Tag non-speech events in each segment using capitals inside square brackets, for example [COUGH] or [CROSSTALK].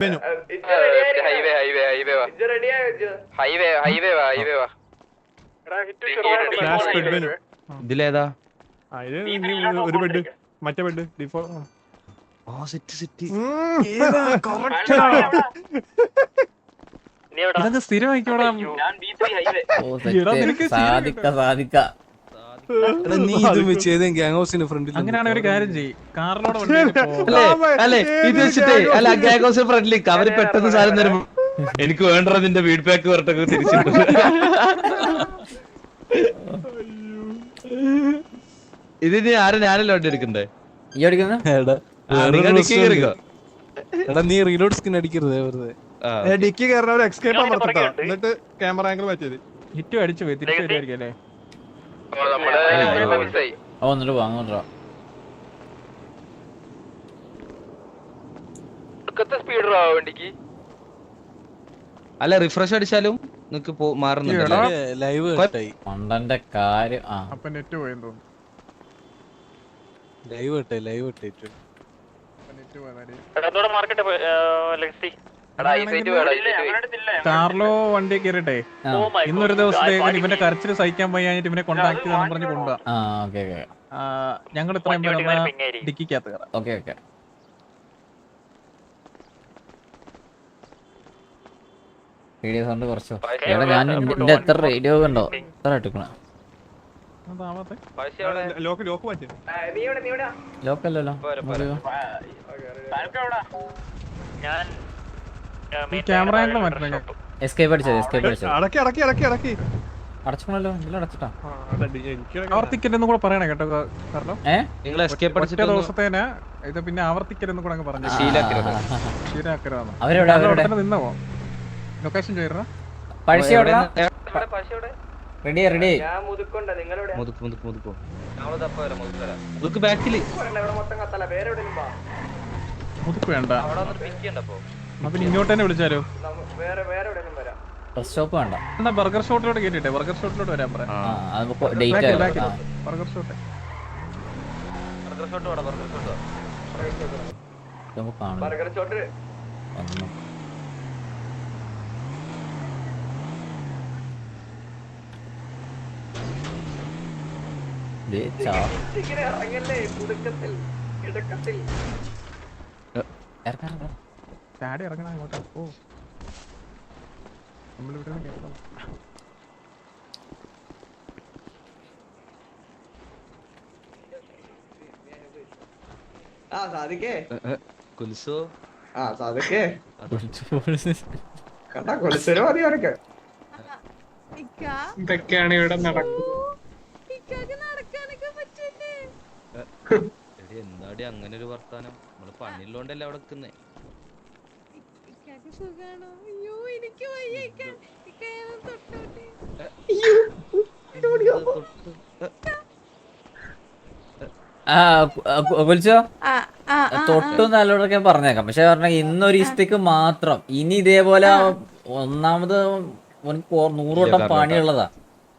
Benu. Highway highway highway വാ highway highway വാ വാ. ഇതിലേതാ ഒരു ബെഡ് മറ്റേ ബെഡ് ഡിഫോ ഓ സെറ്റ് സെറ്റ് ഇതൊക്കെ സ്ഥിരമായിക്കോടാ സാധിക്ക സാധിക്ക നീ ഇതും വെച്ച് ഏതെങ്കിലും ഗ്യാങ് ഹൗസിന്റെ ഫ്രണ്ടിൽ അങ്ങനെയാണ് ഒരു കാര്യം ചെയ്യ്. കാറിനോട് അല്ലേ അല്ലേ ഇത് വെച്ചിട്ട് അല്ല അവർ പെട്ടെന്ന് സാധനം എനിക്ക് വേണ്ട നിന്റെ ഫീഡ്ബാക്ക് പറഞ്ഞിട്ടൊക്കെ ഇത് ഇതിന് ആരും ഞാനല്ലോ വണ്ടി എടുക്കണ്ടേ? ഈ അടിക്കുന്ന എടാ നീ റീലോഡ് സ്കിൻ അടിക്കരുത് വെറുതെ. ഡിക്കി കയറുന്ന ഒരു എക്സ്കേപ്പ് എന്നിട്ട് ക്യാമറ ആംഗിൾ മാറ്റിയത് ഹിറ്റ് അടിച്ചു പോയി തിരിച്ചു വരുമായിരിക്കും അല്ലേ? നമ്മുടെ വന്നിട്ട് അങ്ങോട്ട് വാ. ഒടുക്കത്തെ സ്പീഡ് ആ വണ്ടിക്ക്? അല്ല റിഫ്രഷ് അടിച്ചാലും ലൈവ് കട്ടായി മണ്ടന്റെ കാര്യം ആ. അപ്പൊ നെറ്റ് പോയെന്ന് തോന്നുന്നു. ലൈവ് ഇട്ടേ ലൈവ് ഇട്ടേറ്റു നെറ്റ് ഈ സൈറ്റ് ഈ സൈറ്റ് കാർലോ വണ്ടി കയറിട്ടെ ആ. ഇന്നൊരു ദിവസത്തേക്ക് ഇവന്റെ കരച്ചിൽ സഹിക്കാൻ വയ്യാഞ്ഞിട്ട് ഇവനെ കോണ്ടാക്ട് ചെയ്യാന്ന് പറഞ്ഞ് കൊണ്ടുപോകാം ആ ഓക്കെ ഓക്കെ ഞങ്ങൾ ഇത്രയും പേര് ഡിക്കിക്കകത്ത് കയറാം ഓക്കെ ഓക്കെ റേഡിയോ സൗണ്ട് കുറച്ചോ. എടാ ഞാൻ എന്റെ എത്ര റേഡിയോ ഉണ്ടോ? എത്ര ഇട്ടിക്കണ? അതാവത്തെ ക്യാമറ ആംഗിൾ മാറ്റണം എസ്കേപ്പ് അടിച്ചത് എസ്കേപ്പ് അടിച്ചത് അടക്കി അടക്കി അടക്കി അടക്കി. അടച്ചണല്ലോ ഇതിൽ അടച്ചിട്ടാ. ആവർത്തിക്കലെന്നും കൂടെ പറയണേ കേട്ടോ കാരണം. നിങ്ങൾ എസ്കേപ്പ് അടിച്ചിട്ട് ദിവസത്തേന് ഇത് പിന്നെ ആവർത്തിക്കലെന്നും കൂടെ അങ്ങ് പറഞ്ഞു. ശീലാക്കരുത് ശീലാക്കരാന്ന് അവരെവിടെ അവരെവിടെ? പോ ലൊക്കേഷൻ ചെയ്യണ പഴശ്ശി എവിടെ? Ready ready മുതുക്ക് മുതുക്ക് മുതുക്കോ. മുതുക്ക് ബാക്കിൽ മുതുക്ക് വേണ്ട. അവിടെ വന്നിട്ട് പിക്ക് ചെയ്യണ്ടപ്പോ അപ്പൊ ഇങ്ങോട്ട് തന്നെ വിളിച്ചാലോ? ബസ് സ്റ്റോപ്പ് വേണ്ട. എന്നാ ബർഗർ ഷോട്ടിലോട്ട് കേട്ടിട്ടെ ബർഗർ ഷോട്ടിലോട്ട് വരാൻ പറയാം. Burger shot. ബർഗർ ഷോട്ട് ഇറങ്ങല്ലേ ബർഗർ ഷോട്ട് ചാടി ഇറങ്ങണ അങ്ങോട്ടാ. ഓ. നമ്മളിവിടെ നിന്ന് കേട്ടോ ആ സാധിക്കേ കുൽസോ? ആ സാധിക്കേ വിളിച്ചു വിളിച്ചു. കണ്ടാ കൊലിച്ചൊരു മതി അവരൊക്കെ ഇതൊക്കെയാണ് ഇവിടെ നടക്കുന്നത്. എടി എന്താടി അങ്ങനെ ഒരു വർത്താനം? നമ്മൾ പണിയുള്ളോണ്ടല്ലേ അവിടെ നിക്കുന്നേ? തൊട്ടും? നല്ലോടൊക്കെ പറഞ്ഞേക്കാം. പക്ഷെ പറഞ്ഞ ഇന്നൊരു ഇസ്തിക്ക് മാത്രം. ഇനി ഇതേപോലെ ഒന്നാമത് നൂറോട്ടം പണിയുള്ളതാ.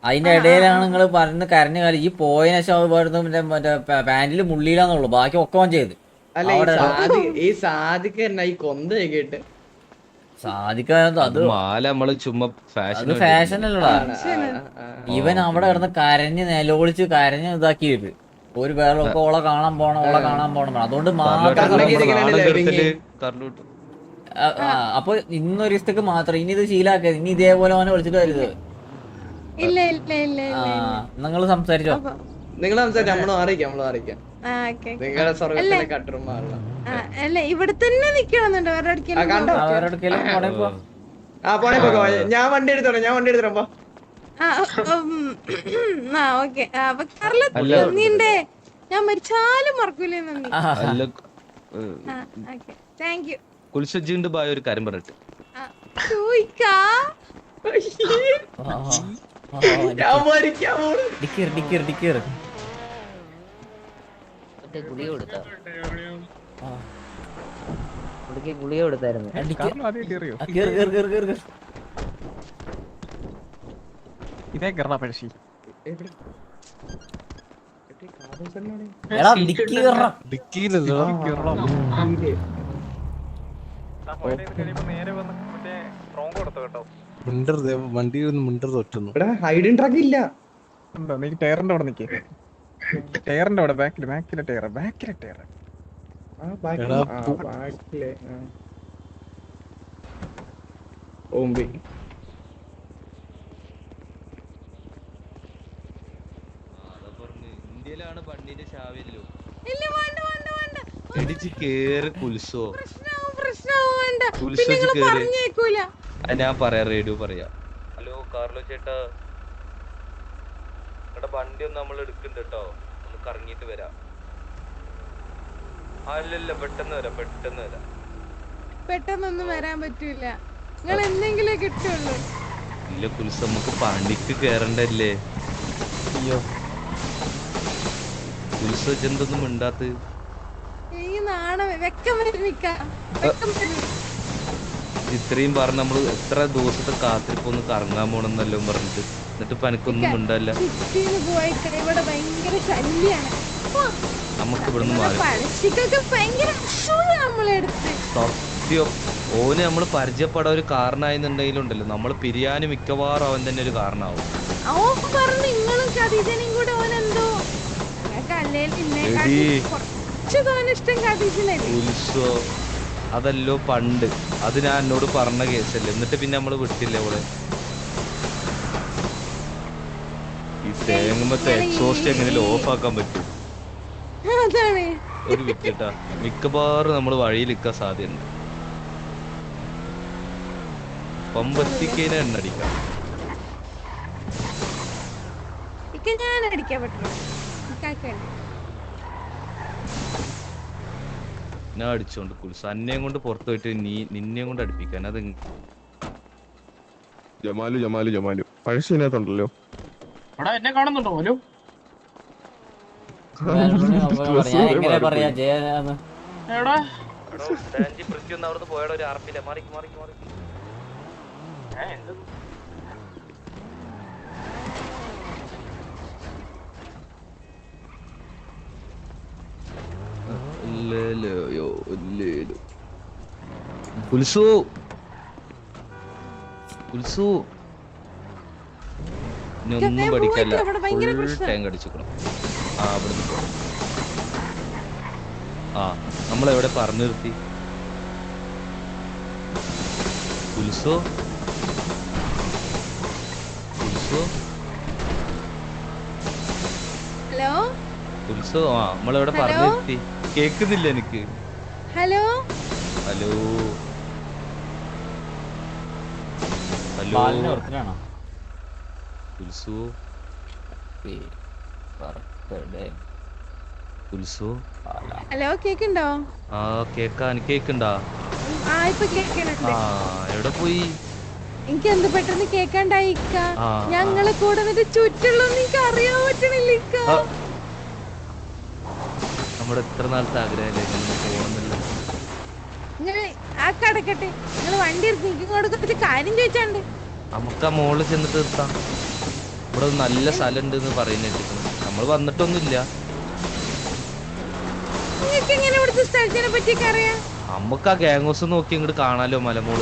അതിന്റെ ഇടയിലാണ് നിങ്ങൾ പറഞ്ഞ് കരഞ്ഞ കാലം ഈ പോയതിനു ശേഷം മറ്റേ പാന്റിൽ മുള്ളിയിലാന്നുള്ളു ബാക്കി ഒക്കെ ഓൻ ചെയ്ത്. അല്ല ഈ അവിടെ- സാധി ഈ തന്നെ അത് മാല നമ്മൾ ചുമ്മാ ഫാഷൻ അത് ഫാഷൻ അല്ലടാ. ഇവൻ അവിടെ കിടന്ന് കരഞ്ഞ് നിലവിളിച്ച് കരഞ്ഞ് ഇതാക്കിയത്. ഒരു വേളൊക്കെ ഓളെ കാണാൻ പോണം ഓളെ കാണാൻ പോണം അതുകൊണ്ട് മാത്രം അപ്പൊ ഇന്നൊരു ദിവസത്തേക്ക് മാത്രം. ഇനി ഇത് ശീലാക്കരുത് ഇനി ഇതേപോലെ അവനെ വിളിച്ചിട്ട് വരുത് ഇല്ല ഇല്ല ഇല്ല ആ നിങ്ങൾ സംസാരിച്ചോ? നിങ്ങൾ സംസാരിച്ച് നമ്മൾ മാറിക്കാം നമ്മൾ മാറിക്കാം നിങ്ങളെ നിങ്ങളുടെ സ്വർഗത്തിലെ കട്ടറും മാറണം അല്ല ഇവിടെ തന്നെ നിക്കണമെന്നുണ്ട് ആ, പോണേ പോക്കോ ഞാൻ വണ്ടി എടുത്തോളാം ഞാൻ വണ്ടി എടുത്തോളാം പോ. ഓക്കെ. അപ്പൊ കാറിൽ. ഞാൻ മരിച്ചാലും മറക്കൂലേ നന്ദി. താങ്ക് യു ബായ ഒരു കാര്യം പറഞ്ഞിട്ട്. ചോദിക്കാ ആ, ആ, ആ, ഞാൻ മരിക്കാൻ ഡിക്കർ ഡിക്കർ ഡിക്കർ ഡിക്കർ ഗുളിക കൊടുത്ത? ആ. പുള്ളിക്ക് ഗുളിക കൊടുത്തായിരുന്നു. ഇതേ കയറണ പഴശ്ശി. മിണ്ടരുത് വണ്ടി ഒന്ന് മിണ്ടരുത് ഒറ്റൊന്നും. ഹൈഡ് ഹൈഡിങ് ട്രക്ക് ഇല്ല. എന്താ നീ ടയറിന്റെ അവിടെ നിക്കേ. ടയറിന്റെ അവിടെ ബാക്കിൽ ബാക്കിലെ ടയർ ബാക്കിലെ ടയർ ഓമ്പി ഇന്ത്യയിലാണ് പണ്ടിന്റെ ശാവല്ലോ ഇല്ല വേണ്ട വേണ്ട വേണ്ട. ഇടിച്ച് കേറി കുൽസോ. കേറി. ഞാൻ പറയാ റേഡിയോ പറയാ. ഹലോ കാർലോ ചേട്ടാ. വണ്ടി ഒന്ന് നമ്മൾ എടുക്കുന്നുണ്ട് കേട്ടോ. ഒന്ന് കറങ്ങിയിട്ട് വരാം. ആ, ഇല്ല ഇല്ല പെട്ടെന്ന് വരാം പെട്ടെന്ന് വരാം. പെട്ടെന്നൊന്നും വരാൻ പറ്റൂല. നിങ്ങൾ എന്തെങ്കിലും കിട്ടുള്ളൂ. ഇല്ല കുൽസ നമുക്ക് പണിക്ക് കേറണ്ടല്ലേ? അയ്യോ. കുൽസ എന്തൊന്നും മിണ്ടാത്ത? ഈ നാണം വെക്കം ഇത്രയും പറഞ്ഞ് നമ്മൾ എത്ര ദിവസത്തെ കാത്തിരിപ്പ് ഒന്ന് കറങ്ങാൻ പോണെന്നല്ലോ പറഞ്ഞിട്ട്. എന്നിട്ട് ഇപ്പൊ എനിക്കൊന്നും മിണ്ടല്ല. ഇവിടെ ഭയങ്കര ശല്യാണ്. നമുക്ക് ഇവിടുന്ന് മാറി. സത്യം. ഓന് നമ്മൾ പരിചയപ്പെടാൻ ഒരു കാരണമായിരുന്നുണ്ടെങ്കിലുണ്ടല്ലോ നമ്മൾ പിരിയാന് മിക്കവാറും അവൻ തന്നെ ഒരു കാരണമാവും അതല്ലോ പണ്ട്. അത് ഞാൻ എന്നോട് പറഞ്ഞ കേസല്ലേ. എന്നിട്ട് പിന്നെ നമ്മൾ വിട്ടില്ലേ അവളെ? ഈ തേങ്ങമത്തെ എക്സോസ്റ്റ് എങ്ങനെ ഓഫ് ആക്കാൻ പറ്റും. ഒരു വിക്കറ്റാ. മിക്കവാറും നമ്മൾ വഴിയിൽ നിൽക്കാൻ സാധ്യതയുണ്ട്. പമ്പത്തിക്കേനെ എണ്ണടിക്കാം അടിക്കാം. ഞാൻ അടിക്കാൻ പറ്റുള്ളൂ ഞാൻ അടിച്ചോണ്ട് കുൽസ് അന്നേം കൊണ്ട് പുറത്തു പോയിട്ട് നീ നിന്നെയും കൊണ്ട് അടുപ്പിക്കാൻ. അത് ജമാലു ജമാലു ജമാലു. പഴശ്ശിനകത്തുണ്ടല്ലോ. ഞാൻ എങ്ങനെ പറയാ? ജയന്ന് അവിടുന്ന് പോയാലോ ഒരു ആർപ്പില്ല മാറി മാറി മാറി. ലേലയോ, ലേലോ. ഇനി ഒന്നും ഞാൻ പഠിക്കല്ല. ഫുൾ പ്രശ്നം. ടൈം അടിച്ചിക്കണം ആ അവിടുന്ന് പോ ആ നമ്മളെവിടെ പറഞ്ഞു നിർത്തി? കുൽസോ കുൽസോ ഹലോ? കുൽസോ ആ നമ്മളെവിടെ പറഞ്ഞു നിർത്തി? കേക്കുന്നില്ല എനിക്ക്. Hello? Hello? Hello Kulsu Kulsu hello കേക്കുണ്ടോ ആ കേക്കാ. എനിക്ക് കേക്കുണ്ടാ ആ ഇപ്പൊ കേക്കണുണ്ട് ആ എവിടെ പോയി? എനിക്ക് എന്ത് പെട്ടെന്ന് കേക്കാണ്ടായി ഇക്ക. ഞങ്ങളെ കൂടെ എന്നിട്ട് ചുറ്റുള്ളൊന്നും എനിക്ക് അറിയാൻ പറ്റണില്ല ഇക്ക. ആ. നമ്മുടെ എത്ര നാളത്തെ ആഗ്രഹമല്ലേ നിങ്ങൾ ആ കടക്കട്ടെ. നിങ്ങൾ വണ്ടി എടുത്ത് എനിക്ക് ഇങ്ങോട്ട് കുറച്ച് കാര്യം ചോദിച്ചാണ്ട്. നമുക്ക് ആ മോളിൽ ചെന്നിട്ട് നിർത്താം. ഇവിടെ നല്ല സ്ഥലം ഉണ്ട് എന്ന് പറയുന്നുണ്ട് നമ്മൾ വന്നിട്ടൊന്നുമില്ല. നമുക്ക് ആ ഗാങ് ഹൗസ് നോക്കി ഇങ്ങോട്ട് കാണാലോ മലമോൾ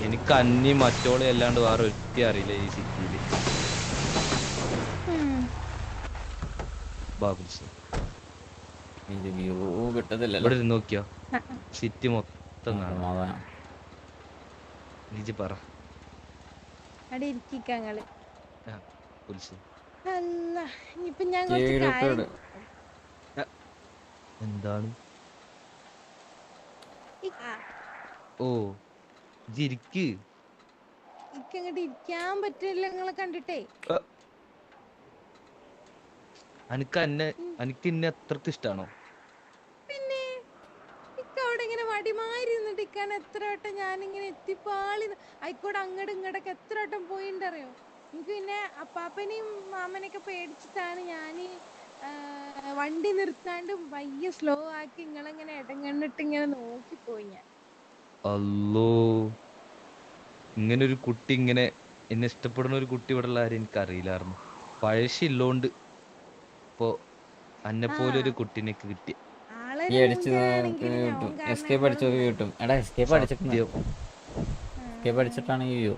എനിക്ക് അന്നി മറ്റോളെ അല്ലാണ്ട് വേറെ ഒറ്റ അറിയില്ല ഈ സിറ്റിയിൽ ഇവിടെ നോക്കിയോ? സിറ്റി മൊത്തം കാണാം. നീജി പറ. അവിടെ അല്ല ഇനിയിപ്പൊ ഞാൻ കുറച്ച് എന്താണ്? ഓ ജിരിക്ക് ഇക്ക് അങ്ങോട്ട് ഇരിക്കാൻ പറ്റില്ല നിങ്ങളെ കണ്ടിട്ടേ. അനക്ക് അന്നെ അനക്ക് ഇന്നെ അത്രയ്ക്ക് ഇഷ്ടാണോ പിന്നെ ഇക്ക അവിടെ ഇങ്ങനെ ഇക്കാൻ എത്ര വട്ടം ഞാനിങ്ങനെ എത്തിപ്പാളി ആയിക്കോട്ടെ അങ്ങോട്ടും ഇങ്ങോട്ടൊക്കെ എത്ര വട്ടം പോയിണ്ടറിയോ എനിക്ക് പിന്നെ അപ്പാപ്പനെയും മാമനെയൊക്കെ പേടിച്ചിട്ടാണ് ഞാൻ വണ്ടി നിർത്താണ്ട് വയ്യ സ്ലോ ആക്കി ഇങ്ങളെങ്ങനെ ഇടങ്ങണ്ണിട്ട് ഇങ്ങനെ നോക്കിപ്പോയി ഞാൻ. അല്ലോ ഇങ്ങനെ ഒരു കുട്ടി ഇങ്ങനെ എന്നെ ഇഷ്ടപ്പെടുന്ന ഒരു കുട്ടി ഇവിടെ ഉള്ള ആരും എനിക്ക് അറിയില്ലായിരുന്നു പഴശ്ശി ഇല്ലോണ്ട് ഇപ്പൊ അന്നെ പോലെ ഒരു കുട്ടീനെ കിട്ടി. ഈ അടിച്ച് കിട്ടും. എസ്കേപ്പ് അടിച്ചു എപ്പോഴും കിട്ടും. എടാ എസ്കേപ്പ് അടിച്ചിട്ട് വ്യൂ എസ്കേപ്പ് അടിച്ചിട്ടാണ് ഈ വ്യൂ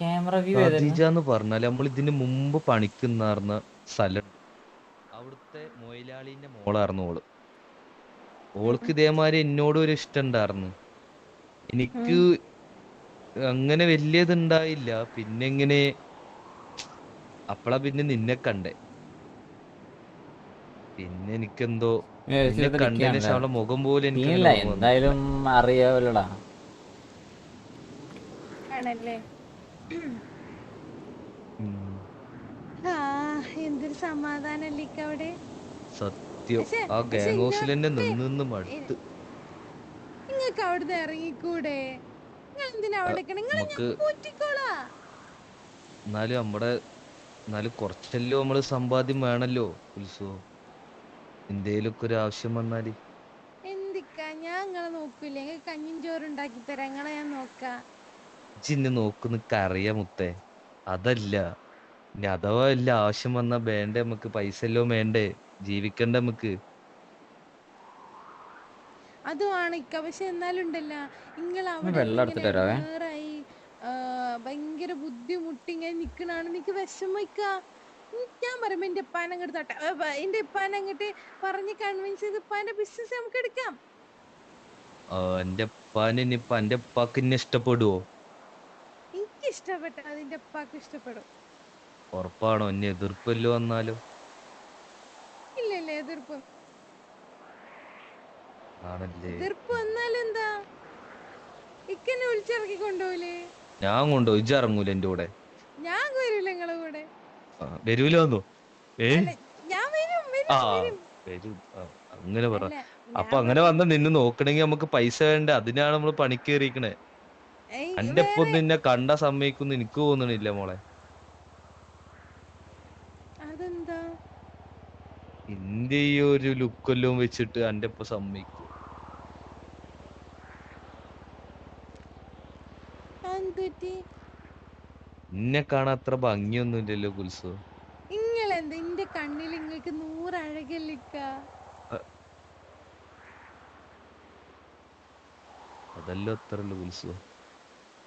ക്യാമറ വ്യൂ എന്ന് പറഞ്ഞാൽ നമ്മൾ ഇതിന് മുമ്പ് പണിക്കുന്നാർന്ന സ്ഥലം. അവിടുത്തെ മൊയിലാളിന്റെ മോളായിരുന്നു ഓൾ. ഓൾക്ക് ഇതേമാതിരി എന്നോട് ഒരു ഇഷ്ടം ഉണ്ടായിരുന്നു എനിക്ക് അങ്ങനെ വലിയത് ഉണ്ടായില്ല പിന്നെ ഇങ്ങനെ അപ്പളാ പിന്നെ നിന്നെ കണ്ടേ. പിന്നെ എനിക്കെന്തോ കണ്ടതിന് ശേഷം അവളെ മുഖം പോലെ എനിക്ക്. എന്തായാലും അറിയാവല്ലോടാ. ആണല്ലേ? ആ എന്തൊരു സമാധാനല്ലേ അവിടെ? സത്യം. ആ ഗാങ് ഹൗസിൽ തന്നെ നിന്ന് നിന്ന് മടുത്ത്. നിങ്ങൾക്ക് അവിടുന്ന് ഇറങ്ങിക്കൂടെ? എന്തിനാ അവിടെ നിങ്ങൾ നമുക്ക് പൂറ്റിക്കോളാ. എന്നാലും നമ്മടെ എന്നാലും കുറച്ചല്ലോ നമ്മൾ സമ്പാദ്യം വേണല്ലോ ഉത്സവം. എന്തേലൊക്കെ ഒരു ആവശ്യം വന്നാൽ? എന്തിക്കാ? ഞാൻ നിങ്ങളെ നോക്കൂലേ നിങ്ങൾ കഞ്ഞിൻ ചോറുണ്ടാക്കി തരാം. നിങ്ങളെ ഞാൻ നോക്കാം. ചിന്നെ നോക്കുന്ന അറിയാം മുത്തേ. അതല്ല. ഇനി അഥവാ വല്ല ആവശ്യം വന്നാ വേണ്ടേ നമുക്ക് പൈസ എല്ലോ വേണ്ടേ? ജീവിക്കണ്ടേ നമുക്ക് അതുമാണ് ഇക്ക. പക്ഷെ എന്നാലും ഉണ്ടല്ലോ. നിങ്ങൾ അവിടെ വെള്ളം എടുത്തിട്ട് ഇങ്ങനെ വരാവേ. ഇടങ്ങേറായി, ആ, ഭയങ്കര ബുദ്ധിമുട്ടി ഇങ്ങനെ നിക്കണാണ്. നിക്ക് വിഷമിക്ക. ഞാൻ പറയുമ്പോ എന്റെ ഉപ്പാനെ അങ്ങോട്ട് തട്ട എന്റെ ഉപ്പാനെ അങ്ങോട്ട് പറഞ്ഞ് കൺവിൻസ് ചെയ്ത് ഉപ്പാന്റെ ബിസിനസ് നമുക്ക് എടുക്കാം. എന്റെ ഉപ്പാന് ഇനിയിപ്പൊ എന്റെ ഉപ്പാക്ക് ഇന്നെ ഇഷ്ടപ്പെടുവോ? എനിക്ക് ഇഷ്ടപ്പെട്ട അതിന്റെ ഉപ്പാക്ക് ഇഷ്ടപ്പെടും. ഉറപ്പാണോ? എന്നെ എതിർപ്പല്ലോ വന്നാലോ. ഇല്ല ഇല്ല എതിർപ്പ്. ആണല്ലേ. എതിർപ്പ് വന്നാലെന്താ ഇക്കന്നെ വിളിച്ചിറക്കി കൊണ്ടുപോലേ ഞാൻ കൊണ്ടോ ഇജ്ജ് ഇറങ്ങൂല എന്റെ കൂടെ. ഞാൻ വരൂല നിങ്ങളെ കൂടെ. വരൂല വന്നു ഏ? ഞാൻ വരും ആ വരും. വരും. ആ, അങ്ങനെ പറ. അല്ല, അപ്പൊ അങ്ങനെ വന്ന നിന്നെ നോക്കണെങ്കി നമുക്ക് പൈസ വേണ്ട? അതിനാണ് നമ്മൾ പണിക്ക് കയറിക്കണേ ഏയ്, എന്റെ ഒപ്പം നിന്നെ കണ്ട സമ്മതിക്കുന്നു എനിക്ക് തോന്നണില്ല മോളെ. അതെന്താ? ഇന്റെ ഈ ഒരു ലുക്കെല്ലാം വെച്ചിട്ട് എന്റെ ഒപ്പം സമ്മതിക്കും. എന്തുറ്റി നിന്നെ കാണാൻ അത്ര ഭംഗിയൊന്നും ഇല്ലല്ലോ കുൽസു. ഇങ്ങളെന്താ എന്റെ കണ്ണിൽ നിങ്ങൾക്ക് നൂറ് അഴകല്ലിക്ക അതല്ലോ അത്ര കുൽസു.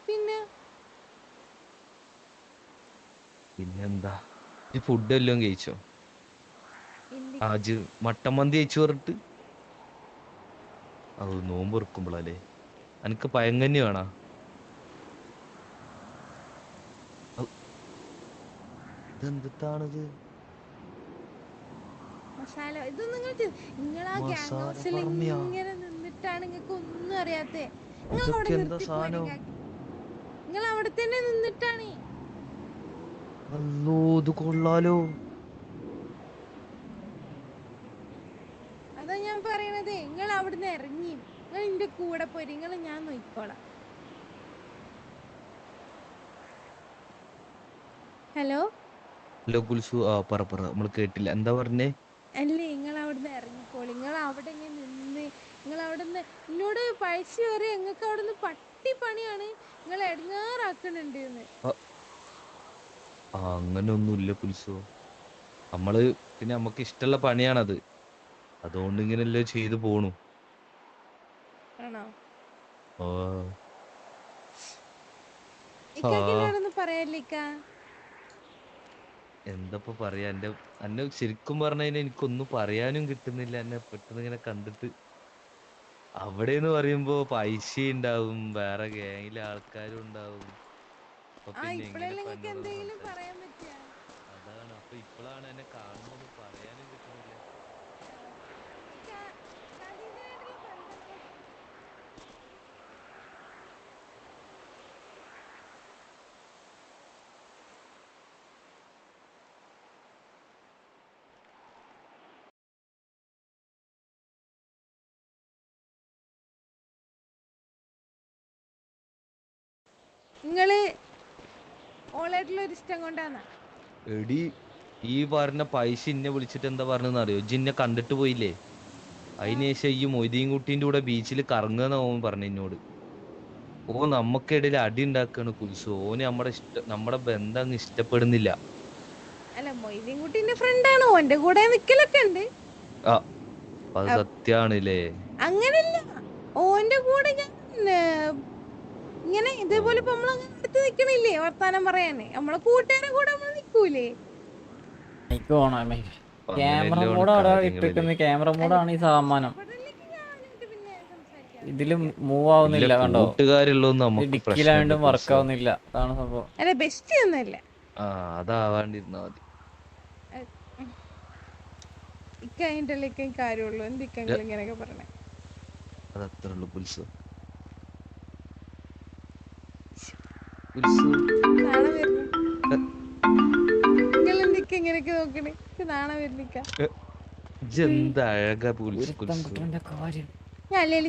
പിന്നെ? പിന്നെന്താ? ഈ ഫുഡ് എല്ലാം കഴിച്ചോ? ആജ് മട്ടൻ മന്തി കഴിച്ചു പറഞ്ഞിട്ട്? അത് നോമ്പ് ഇറക്കുമ്പോഴല്ലേ എനിക്ക് പയങ്കഞ്ഞി വേണ? ഇതെന്താണിത് മസാല ഇത് നിങ്ങൾ നിങ്ങളാ ഗ്യാങ് മസാല ഹൗസിൽ ഇങ്ങനെ നിന്നിട്ടാണ് നിങ്ങൾക്ക് ഒന്നും അറിയാത്തെ. നിങ്ങൾ അവിടെ? നിങ്ങൾ അവിടെ തന്നെ നിന്നിട്ടാണ്. അല്ലോ ഇത് കൊള്ളാലോ. അതാ ഞാൻ പറയണത് നിങ്ങൾ അവിടുന്ന് ഇറങ്ങി. നിങ്ങൾ എന്റെ കൂടെ പോരി നിങ്ങൾ ഞാൻ നോക്കിക്കോളാം ഹലോ? ഹലോ കുൽസു ആ പറ പറ. നമ്മൾ കേട്ടില്ല. എന്താ പറഞ്ഞേ? അല്ലേ നിങ്ങൾ അവിടുന്ന് ഇറങ്ങിക്കോളി നിങ്ങൾ അവിടെ ഇങ്ങനെ നിന്ന് നിങ്ങൾ അവിടെ നിന്ന് എന്നോട് പൈസ കയറി നിങ്ങൾക്ക് അവിടെ നിന്ന് പട്ടി പണിയാണ് നിങ്ങൾ എടങ്ങാറാക്കണുണ്ട് എന്ന് ആ അങ്ങനെ ഒന്നുമില്ല കുൽസു. നമ്മൾ പിന്നെ നമുക്ക് ഇഷ്ടമുള്ള പണിയാണത്. അതുകൊണ്ട് ഇങ്ങനെയല്ലേ ചെയ്തു പോണു. ആണോ? ഓ പറയാനില്ലിക്ക എന്തപ്പോ പറയാ? എന്റെ എന്നെ ശരിക്കും പറഞ്ഞതിന് എനിക്കൊന്നും പറയാനും കിട്ടുന്നില്ല. എന്നെ പെട്ടെന്ന് ഇങ്ങനെ കണ്ടിട്ട്. അവിടെ എന്ന് പറയുമ്പോ പൈസ ഉണ്ടാവും വേറെ ഗാങ്ങിലെ ആൾക്കാരും ഉണ്ടാവും പറയാൻ അതാണ്. അപ്പൊ ഇപ്പോഴാണ് എന്നെ കാണുമ്പോൾ പറയാനും കിട്ടുന്നില്ല നിങ്ങൾ ഓളായിട്ടുള്ള ഒരു ഇഷ്ടം കൊണ്ടാന്നാ? എടി ഈ പറഞ്ഞ പൈസ ഇന്നെ വിളിച്ചിട്ട് എന്താ പറഞ്ഞെന്ന് അറിയോ? ജിന്നെ കണ്ടിട്ട് പോയില്ലേ? അതിനുശേഷം ഈ മൊയ്തീൻ കുട്ടീന്റെ കൂടെ ബീച്ചിൽ കറങ്ങുന്ന ഓൻ പറഞ്ഞു എന്നോട് ഓ നമ്മക്കിടയിൽ അടി ഉണ്ടാക്കാണ് കുൽസു. ഓന് നമ്മുടെ ഇഷ്ട നമ്മുടെ ബന്ധം അങ്ങ് ഇഷ്ടപ്പെടുന്നില്ല. അല്ല മൊയ്തീൻ കുട്ടീന്റെ ഫ്രണ്ടാണ്. ഓന്റെ കൂടെ നിക്കലൊക്കെ ഉണ്ട് ആ അത് സത്യാണല്ലേ? അങ്ങനല്ല. ഓന്റെ കൂടെ ഞാൻ ഇങ്ങനെ ഇതേപോലെ ഇപ്പൊ നമ്മൾ അടുത്ത് നിക്കണില്ലേ? വർത്താനം പറയാനെ. നമ്മളെ കൂട്ടുകാരെ കൂടെ നമ്മൾ നിക്കൂലേ? ക്യാമറ മോഡാണ് ഇട്ടിരിക്കുന്ന ക്യാമറ മോഡാണ് ഈ സാമാനം. ഇതിൽ മൂവ് ആവുന്നില്ല കണ്ടോ? ഡിക്കിലായോണ്ട് വർക്ക് ആവുന്നില്ല. അതാണ് സംഭവം. അല്ല ബെസ്റ്റ് ഒന്നുമില്ല. ആ അതാവാണ്ടിരുന്നാ മതി. ഇക്കതിന്റെ കാര്യമുള്ളൂ. എന്തിക്കെങ്കിലും ഇങ്ങനെയൊക്കെ പറഞ്ഞേ? അതത്രേ ഉള്ളൂ കുൽസു കുൽസു നാളെ വരുന്നു നിങ്ങൾ എന്തൊക്കെ ഇങ്ങനെയൊക്കെ നോക്കണേ എനിക്ക് നാളെ വരുന്നിക്ക ഇജ്ജെന്ത് അഴകാ കുൽസു ഒരുത്തൻ കുൽസു കുട്ടന്റെ കാര്യം ഞാൻ അല്ലെങ്കിലും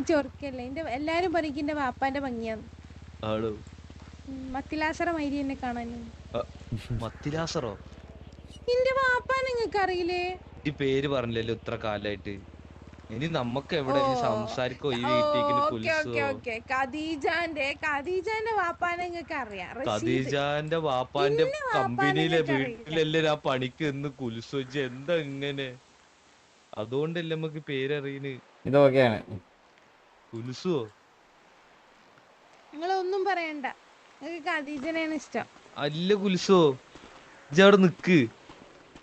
ചൊറുക്കല്ലേ? എല്ലാരും പറയും എന്റെ വാപ്പാന്റെ ഭംഗിയാന്ന്. മത്തിലാസറ മൈരി എന്നെ കാണാൻ. മത്തിലാസറോ? എന്റെ വാപ്പ നിങ്ങക്ക് അറിയില്ലേ ഈ പേര് പറഞ്ഞില്ലല്ലോ ഇത്ര കാലായിട്ട്. ഇനി നമുക്ക് എവിടെ. സംസാരിക്കോ? ഈ വീട്ടിലേക്ക് ഓക്കെ ഓക്കെ കുൽസു ഓക്കെ. ഖദീജാന്റെ ഖദീജാന്റെ വാപ്പാനെ നിങ്ങൾക്ക് അറിയാം. ഖദീജാന്റെ വാപ്പാന്റെ കമ്പനിയിലെ നിങ്ങൾക്ക് ആ പണിക്ക് നിന്ന് കുലുസ് വെച്ച് എന്താ ഇങ്ങനെ? അതുകൊണ്ടല്ലേ നമുക്ക് പേരറിയണ്. ഇതൊക്കെയാണ് കുൽസുവോ നിങ്ങളൊന്നും പറയണ്ട. നിങ്ങൾക്ക് ഖദീജനെയാണ് ഇഷ്ടം. അല്ല കുൽസോ ഇജ്ജ് അവിടെ നിക്ക്.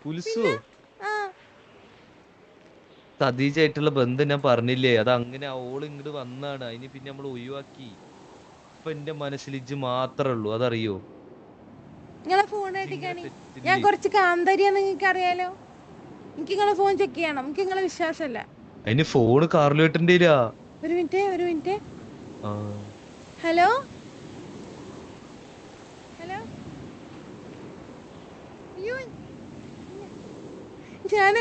കുൽസുവോ ആ ഖദീജായിട്ടുള്ള ബന്ധം ഞാൻ പറഞ്ഞില്ലേ? അത് അങ്ങനെ ഓൾ ഇങ്ങോട്ട് വന്നാണ്. അതിന് പിന്നെ നമ്മൾ ഒഴിവാക്കി. ഇപ്പൊ എന്റെ മനസ്സിൽ ഇജ്ജ് മാത്രേ ഉള്ളൂ. അതറിയോ? നിങ്ങളെ ഫോൺ? ഞാൻ കുറച്ച് കാന്തരിയാന്ന് നിങ്ങൾക്ക് അറിയാലോ എനിക്ക് നിങ്ങളെ ഫോൺ ചെക്ക് ചെയ്യണം. എനിക്ക് നിങ്ങളെ വിശ്വാസമല്ല. അതിന് ഫോണ് കാറിലോട്ടിന്റെ ഒരു മിനിറ്റ് ഒരു മിനിറ്റ്. ഹലോ? ഹലോ? അയ്യോ. ഞാൻ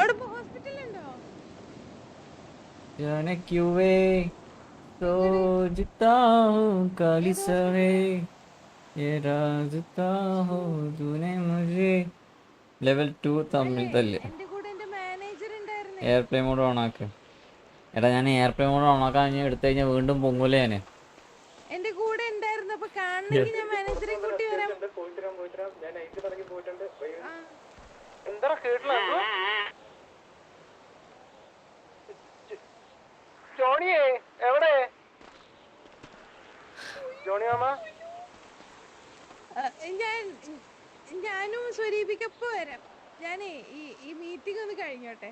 അവിടെ जाने क्यों वे सोचता हूँ काली सवे ये राजता हूँ तूने मुझे ലെവൽ ടു തമ്മിൽ തല്ല് എന്റെ കൂടെ എന്റെ മാനേജർ ഉണ്ടായിരുന്നേ എയർപ്ലെയിൻ മോഡ് ഓൺ ആക്ക് എടാ ഞാൻ എയർപ്ലെയിൻ മോഡ് ഓൺ ആക്കാൻ കഴിഞ്ഞ് എടുത്തു കഴിഞ്ഞാൽ വീണ്ടും പൊങ്ങൂലേ ഞാൻ എന്റെ കൂടെ ഉണ്ടായിരുന്നു അപ്പൊ കാണണമെങ്കിൽ ഞാൻ മാനേജറെ കൂട്ടി വരാം ആ. എന്താ കേട്ടില്ല ഞാൻ ഞാനും സ്വരൂപിക്കപ്പോ വരാം. ഞാനേ ഈ ഈ മീറ്റിംഗ് ഒന്ന് കഴിഞ്ഞോട്ടെ?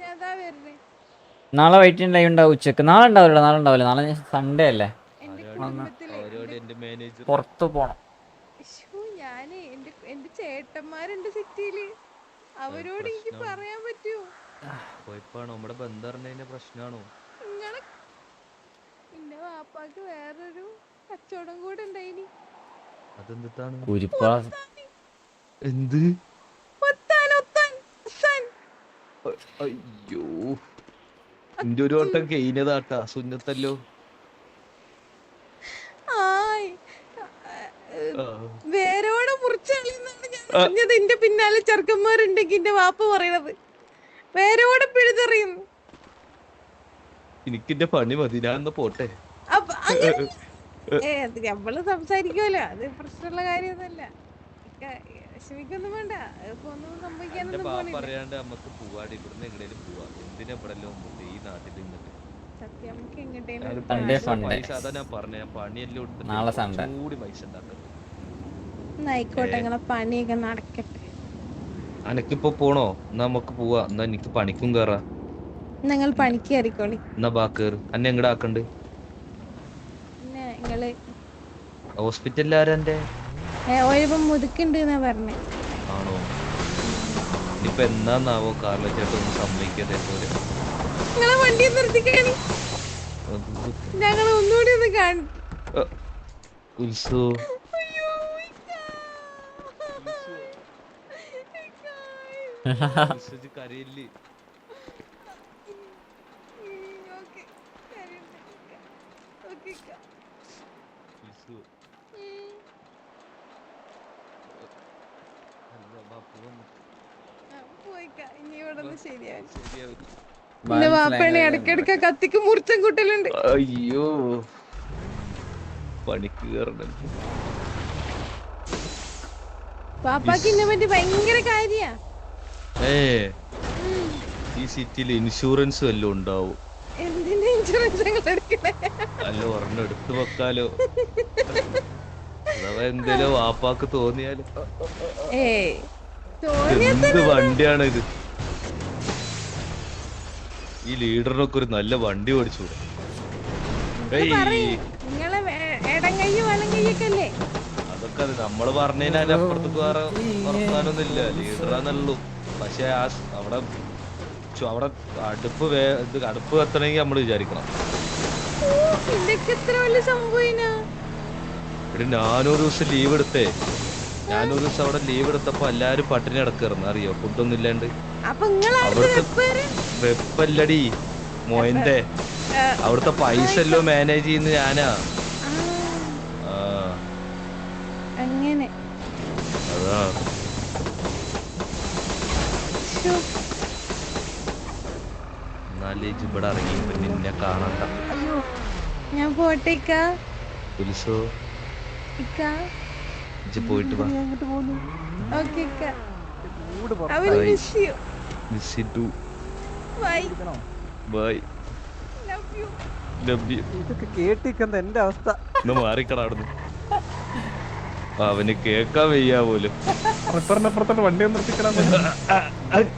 ഞാൻ അതാ വരുന്നേ. നാളെ വൈറ്റ് ലൈവ് ഉണ്ടാവും ഉച്ചയ്ക്ക്. നാളെ ഉണ്ടാവില്ല നാളെ ഉണ്ടാവില്ല. നാളെ സൺഡേ അല്ലേ? പുറത്തു പോണം. ഞാനേ എന്റെ എന്റെ ചേട്ടന്മാരുണ്ട് സിറ്റിയിൽ അവരോട് എനിക്ക്. പറയാൻ പറ്റുമോ? നമ്മുടെ ബന്ധം പ്രശ്നമാണോ? നിങ്ങളെ വാപ്പാക്ക് വേറൊരു കച്ചവടം കൂടെ ഉണ്ടായിനി. അതെന്താണ് കുരിപ്പാ എന്ത്. അയ്യോ. എന്റെ ഒരു വട്ടം കഴിഞ്ഞതാട്ടാ സുന്നത്തല്ലോ. വേരോടെ അറിഞ്ഞത്. എന്റെ പിന്നാലെ ചെറുക്കന്മാരുണ്ടെങ്കിൽ എന്റെ വാപ്പ പറയണത്. വേരോടെ പിഴുതെറിയുന്നു. എനിക്കിന്റെ പണി മതി. ഞാൻ പോട്ടെ? ഏ അത് നമ്മൾ സംസാരിക്കുമല്ലോ അത് പ്രശ്നമുള്ള കാര്യമൊന്നുമല്ല. ഇക്ക, വിഷമിക്കൊന്നും വേണ്ട. ഒന്നും സംഭവിക്കാനൊന്നും പോണില്ല. അറിയാണ്ട് നമുക്ക് പോവാടി ഇവിടുന്ന് എങ്ങടേലും പോവാ. എന്തിനാ ഈ നാട്ടിൽ നിന്നിട്ട്? സത്യം നമുക്ക് ഞാൻ എങ്ങോട്ടേലും പൈസ- അതാ പറഞ്ഞ. പണിയെല്ലാം എടുത്തിട്ട്. കൂടി പൈസ ആയിക്കോട്ടെ നിങ്ങളെ പണിയൊക്കെ നടക്കട്ടെ. അനക്കിപ്പോ പോണോ? എന്നാ നമുക്ക് പോവാ. എന്നാ എനിക്ക് പണിക്കും കേറാ. നിങ്ങൾ പണിക്ക് കയറിക്കോളി. എന്നാ ബാ കേറ്. അന്നെ എങ്ങടാ ആക്കണ്ട് പിന്നെ നിങ്ങൾ? ഹോസ്പിറ്റലിൽ ആരാ എന്റെ ഒഴിപ്പം മുതുക്കുണ്ട് എന്നാ പറഞ്ഞേ. ആണോ? ഇനിയിപ്പൊ എന്നാന്നാവോ കാറിലെ ചേട്ടൻ ഒന്ന് സമ്മതിക്കാതെ പോലെ നിങ്ങളെ വണ്ടി നിർത്തിക്കാണി. ഞങ്ങൾ ഒന്നുകൂടി ഒന്ന് കാണി ഉത്സവ. കരയില്ലേ? ഉം, ശരിയാവും എന്റെ വാപ്പണി ഇടക്കിടക്ക് കത്തിക്ക് മുറിച്ചം കൂട്ടലുണ്ട്. അയ്യോ. പണിക്ക് കയറണം പാപ്പാക്ക് എന്നെ പറ്റി ഭയങ്കര കാര്യ. ഏ ഈ സിറ്റിയിൽ ഇൻഷുറൻസ് വല്ലതും ഉണ്ടാവും. ഇൻഷുറൻസ് ഞങ്ങൾ എടുക്കണേ അല്ല ഒരെണ്ണം എടുത്തു വെക്കാലോ. അഥവാ എന്തേലും വാപ്പാക്ക് തോന്നിയാൽ. എന്ത് വണ്ടിയാണ് ഇത് ഈ ലീഡറിനൊക്കെ ഒരു നല്ല വണ്ടി ഓടിച്ചു ഏയ്. നിങ്ങളെ എടങ്കയ്യും വലങ്കയ്യൊക്കെ അല്ലേ? അതൊക്കെ അത് നമ്മൾ പറഞ്ഞതിന് അപ്പുറത്തേക്ക് വേറെ വർത്താനൊന്നുമില്ല. ലീഡറാന്നുള്ളൂ പക്ഷെ ആ അവിടെ ചു- അവിടെ അടുപ്പ് വേ ഇത് അടുപ്പ് കത്തണമെങ്കിൽ നമ്മൾ വിചാരിക്കണം. ഇവിടെ ഞാനൊരു ദിവസം ലീവ് എടുത്തേ. ഞാനൊരു ദിവസം അവിടെ ലീവ് എടുത്തപ്പോ എല്ലാരും പട്ടിണി കിടക്കായിരുന്നു അറിയോ? ഫുഡൊന്നും ഇല്ലാണ്ട് അവിടുത്തെ വെപ്പല്ലടി മോയന്റെ. അവിടുത്തെ പൈസ എല്ലോ മാനേജ് ചെയ്യുന്ന ഞാനാ. അങ്ങനെ. അതാ. എന്നാലേ ഇവിടെ പിന്നെ നിന്നെ കാണണ്ട അയ്യോ ഞാൻ പോട്ടെ ഇക്ക. ഉത്സവ ഇജ്ജ് പോയിട്ട് വാ. Miss you. ബൈ ഇതൊക്കെ എന്റെ അവസ്ഥ. ഒന്ന് മാറിക്കട അവിടുന്ന്. അവന് കേക്കാൻ വയ്യ പോലും. വണ്ടി നിർത്തിക്കണം [LAUGHS]